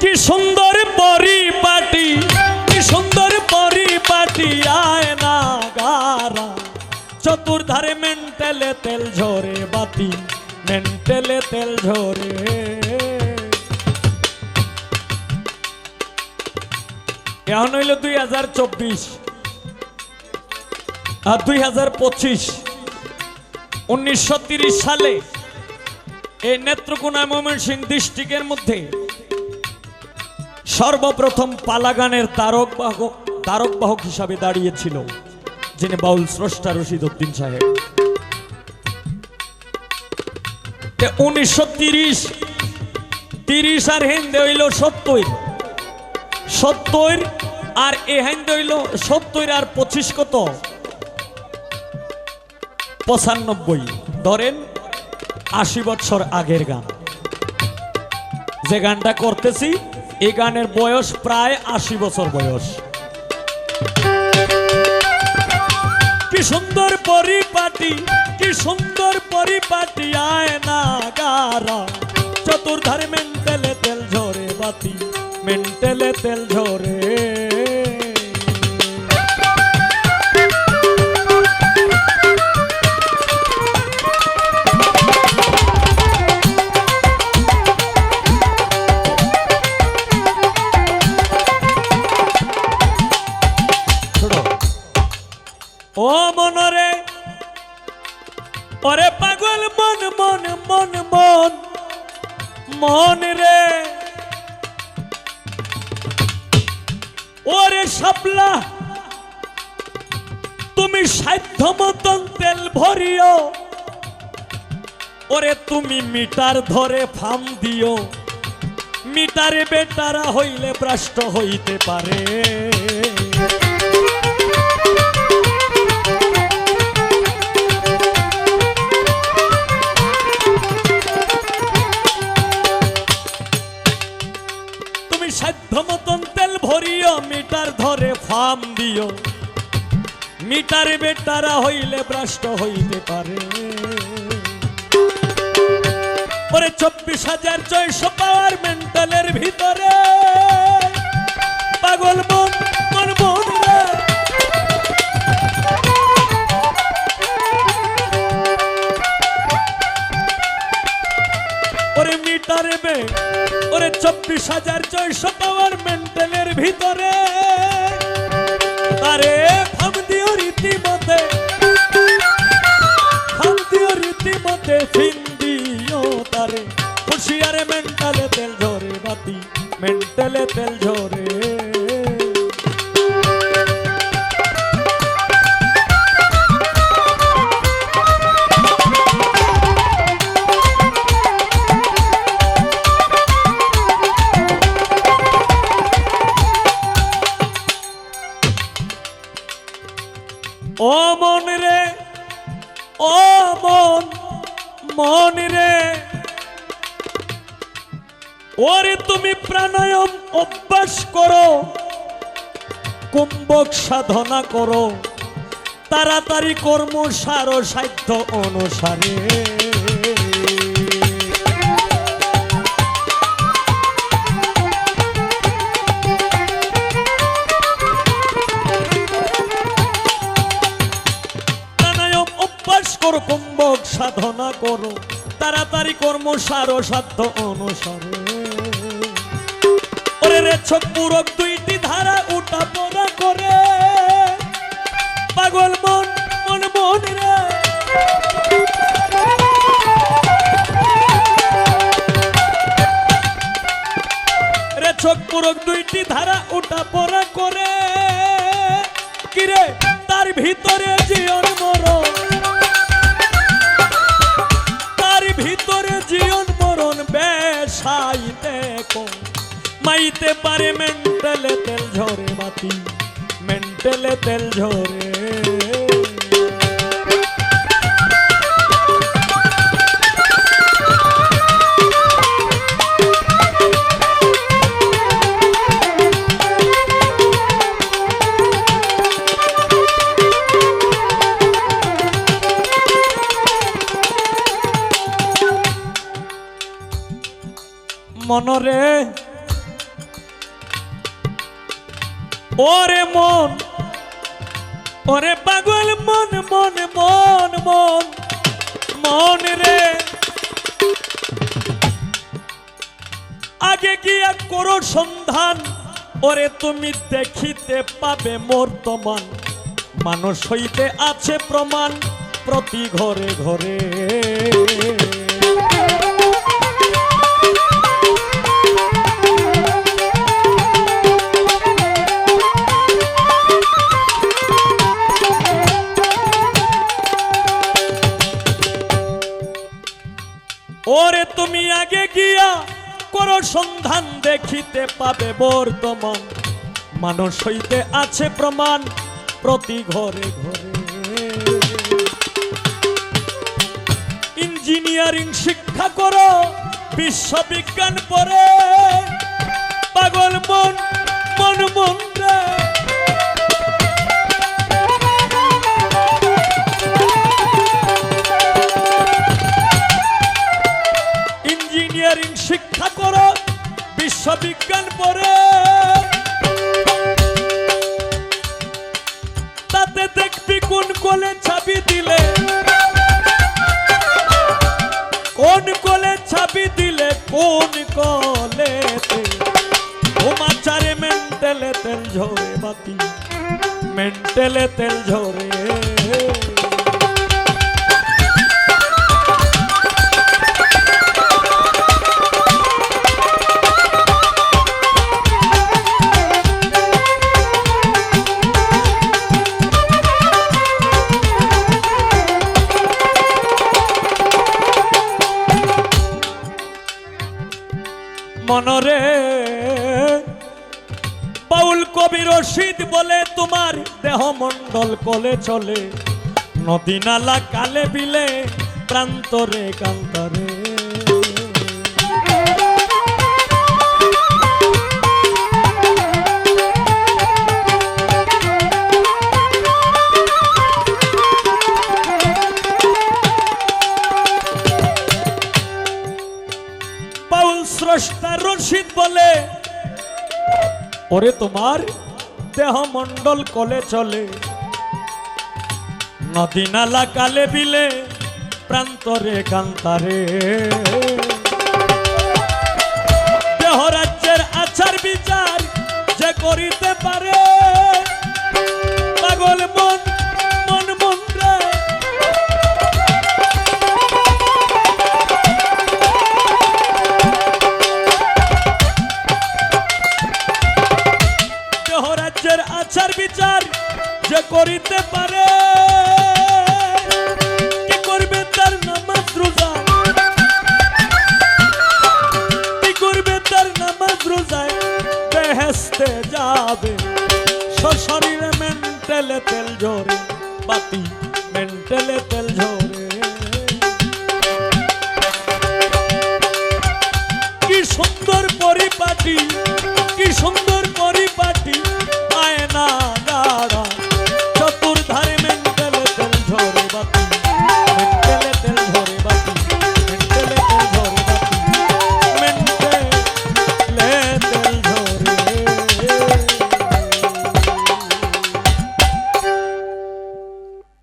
কি সুন্দর পরিপাটি, কি সুন্দর পরিপাটি আয় না গারা। চতুর্ধারে মেন্টেলে তেল ঝরে বাতি, মেন্টেলে তেল ঝরে। এখন হইল দুই হাজার চব্বিশ আর দুই হাজার পঁচিশ। উনিশশো সালে এই নেত্রকোনা ময়মনসিংহ ডিস্ট্রিক্টের মধ্যে সর্বপ্রথম পালাগানের তারক বাহক তারক বাহক হিসাবে দাঁড়িয়েছিল, যিনি বাউল স্রষ্টা রশিদ উদ্দিন সাহেব। উনিশশো তিরিশ তিরিশ আর হিন্দে হইল সত্তর। সত্তর আর এ হিন্দে হইল সত্তর আর পঁচিশ কত? পঁচানব্বই। ধরেন আশি বছর আগের গান। যে গানটা করতেছি এই গানের বয়স প্রায় আশি বছর বয়স। কি সুন্দর পরিপাটি, কি সুন্দর পরিপাটি, আয় না গারা। চতুর্ধারে মেন্টেলে তেল ঝরে বাতি, মেন্টেলে তেল ঝরে। ওরে পাগল, মন মন মন মন মন রে। ওরে সাপলা তুমি সাধ্য মতন তেল ভরিও। ওরে তুমি মিটার ধরে ফাম দিও। মিটারে বেটারা হইলে ভ্রষ্ট হইতে পারে। মতন তেল ভরিও, মিটার ধরে ফার্ম দিও। মিটার বেটারা হইলে ভ্রষ্ট হইতে পারে। ওরে চব্বিশ হাজার ছয়শো পাওয়ার হাজার পাওয়ার মেন্টেলের ভিতরে। তারে ফাম দিও রীতিমতে ফাম দিও রীতিমতে, ফিন দিও তারে। হুঁশিয়ারে মেন্টালে তেল ঝরে, বাতি মেন্টালে তেল ঝরে। ও মন রে, ও মন মন রে। ওরে তুমি প্রাণায়াম অভ্যাস করো, কুম্ভক সাধনা করো, তাড়াতাড়ি কর্ম সার সাধ্য অনুসারে। কুম্ভক সাধনা করো, তাড়াতাড়ি কর্ম সার সাধ্য অনুসারে। ওরে দুইটি ধারা উঠা পড়া করে। পাগল মন মন মন রে। দুইটি ধারা উঠা পড়া বেশাইতে কোন মাইতে পারে মেন্টালে তেল ঝরে বাতি মেন্টালে তেল ঝরে। মনরে। ওরে মন, ওরে পাগল মন মন মন মন মন রে আগে গিয়া করো সন্ধান, ওরে তুমি দেখিতে পাবে বর্তমান মানুষ হইতে আছে প্রমাণ প্রতি ঘরে ঘরে। তুমি আগে গিয়া করো সন্ধান দেখিতে পাবে বর্তমান। মানুষ হইতে আছে প্রমাণ প্রতি ঘরে ঘরে। ইঞ্জিনিয়ারিং শিক্ষা করো, বিশ্ববিজ্ঞান পরে পাগল মন মন মন বিশ্ববিজ্ঞান পড়ে। তাতে দেখবি কোন কোলে ছাবি দিলে। কোন কোলে ছাবি দিলে, কোন কলেতে। ঘুমাচারে মেন্টেলে তেল ঝরে বাতি। মেন্টেলে তেল ঝরে মনরে। পাউল কবি রশিদ বলে, তোমার দেহ মন্ডল কলে চলে। নদী নালা কালে বিলে, প্রান্তরে কান্তরে রশিদ বলে। ওরে তোমার দেহ মন্ডল কলে চলে। নদী নালা কালে বিলে, প্রান্তরে কান্তারে। দেহ রাজ্যের আচার বিচার যে করিতে রাজ্যের আচার বিচার যে করিতে পারে। কি রোজা? মেন্টেলে তেল ঝরে বাতি মেন্টেলে তেল